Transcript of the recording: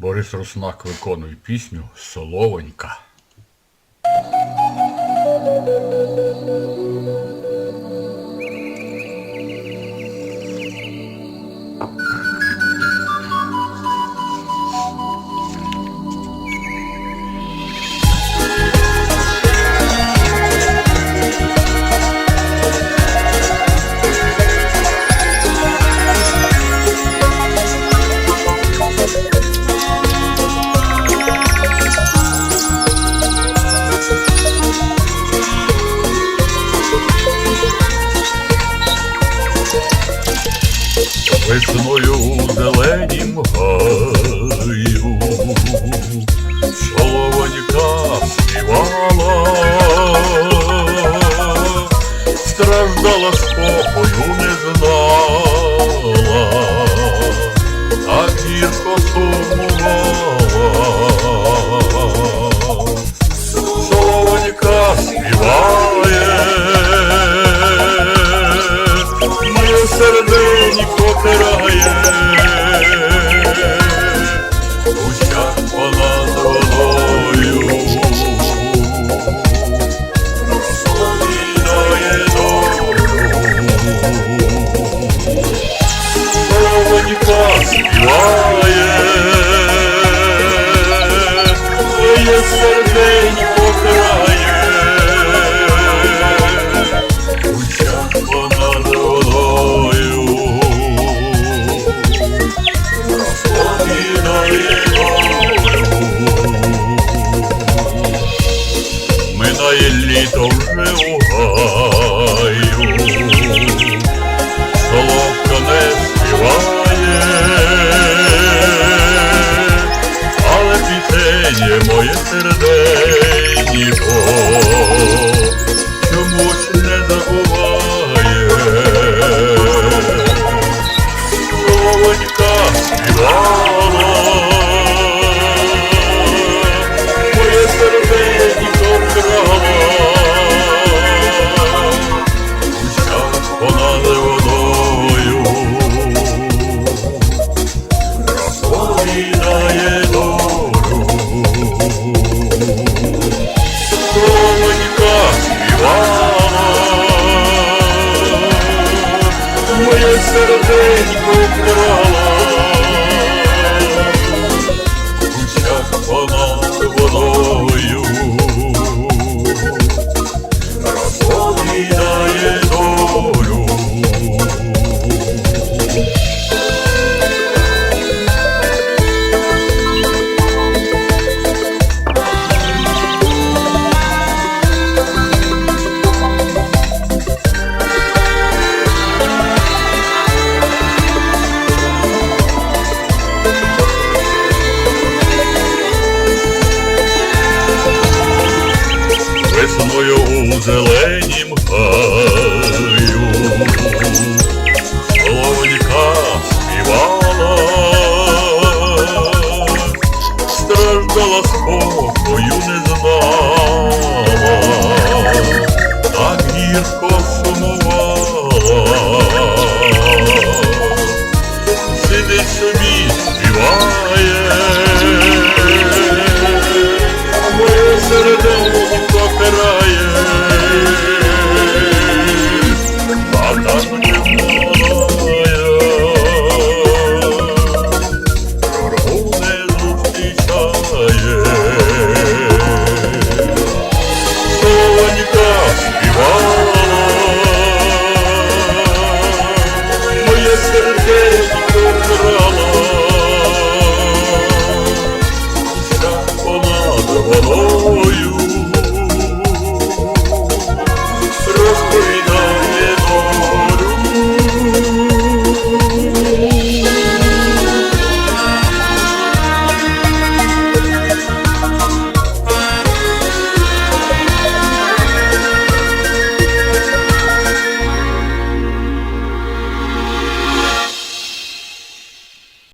Борис Руснак виконує пісню Соловонька. Весною зеленім гаю Соловонька співала, страждала спокою не знала, так гірко сумувала. Моє потирає, тирає, Ущак понад водою, розповідає долю. Соловонька співає, Соловонька моє серденько вкрала. Час понад зеленім гаю. Головонька співала, страждала спокою.